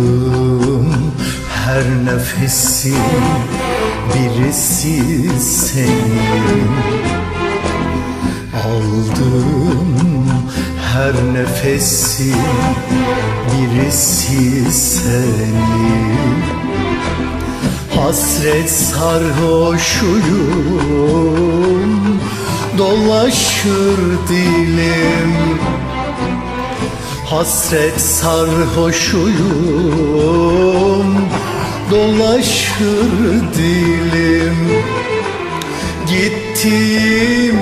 Aldım her nefesin birisi senin. Aldım her nefesin birisi senin. Hasret sarhoşuyum Dolaşır dilim Hasret sarhoşuyum Dolaşır dilim. Gittim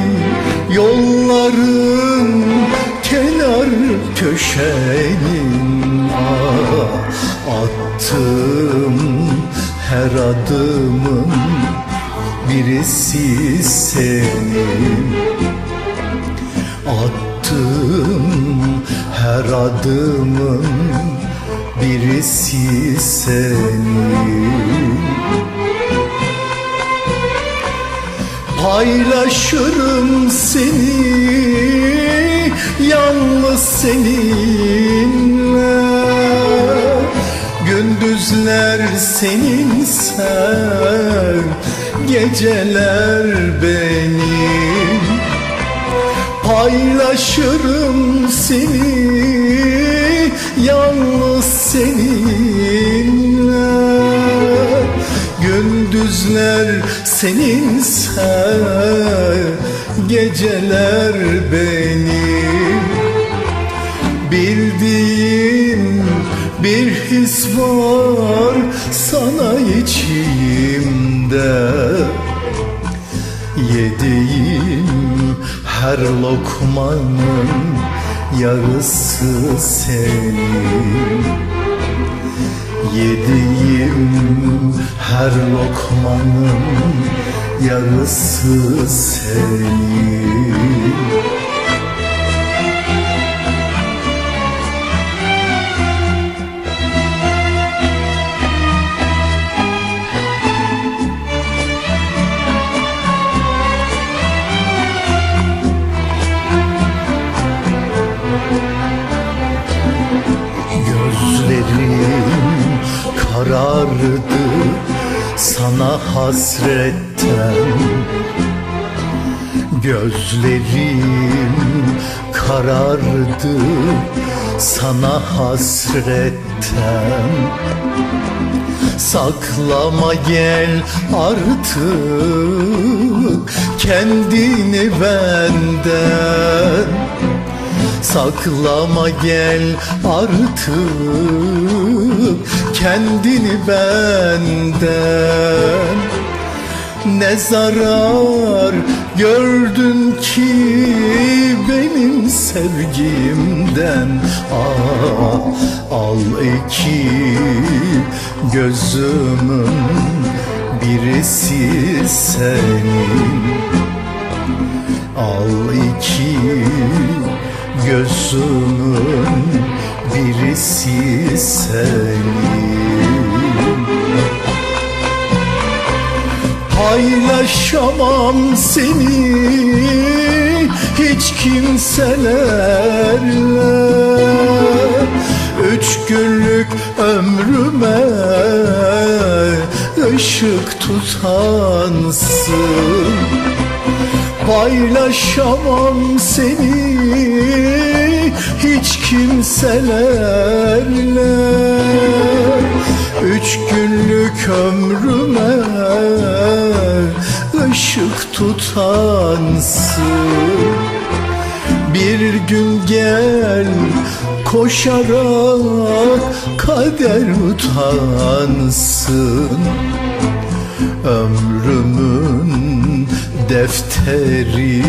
yolların kenar köşenin Attım her adımın birisi senin Attım her adımın birisi senin Paylaşırım seni yalnız seninle. Gündüzler seninse geceler benim Paylaşırım seni yalnız seninle. Gündüzler seninse geceler benim. Bildiğin bir his var sana içimde Yediğim her lokmanın yarısı senin. Yediğim her lokmanın yarısı senin sana hasretten. Gözlerim karardı sana hasretten. Saklama gel artık kendini benden Saklama gel artık kendini benden. Ne zarar gördün ki benim sevgimden? Ah, Al iki gözümün birisi senin. Al iki gözümün birisi senin. Paylaşamam seni hiç kimselerle. Üç günlük ömrüme ışık tutansın. Paylaşamam seni hiç kimselerle Üç günlük ömrüme ışık tutansın. Bir gün gel koşarak kader utansın. Ömrümün defteri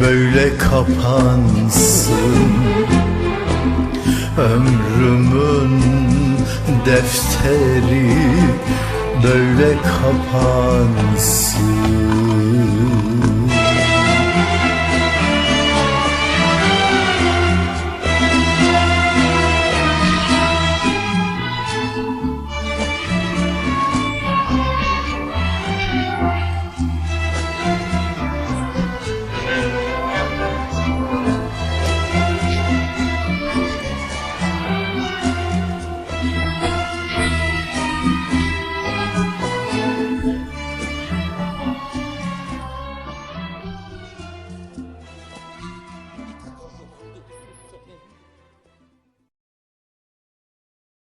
böyle kapansın. Ömrümün defteri böyle kapansın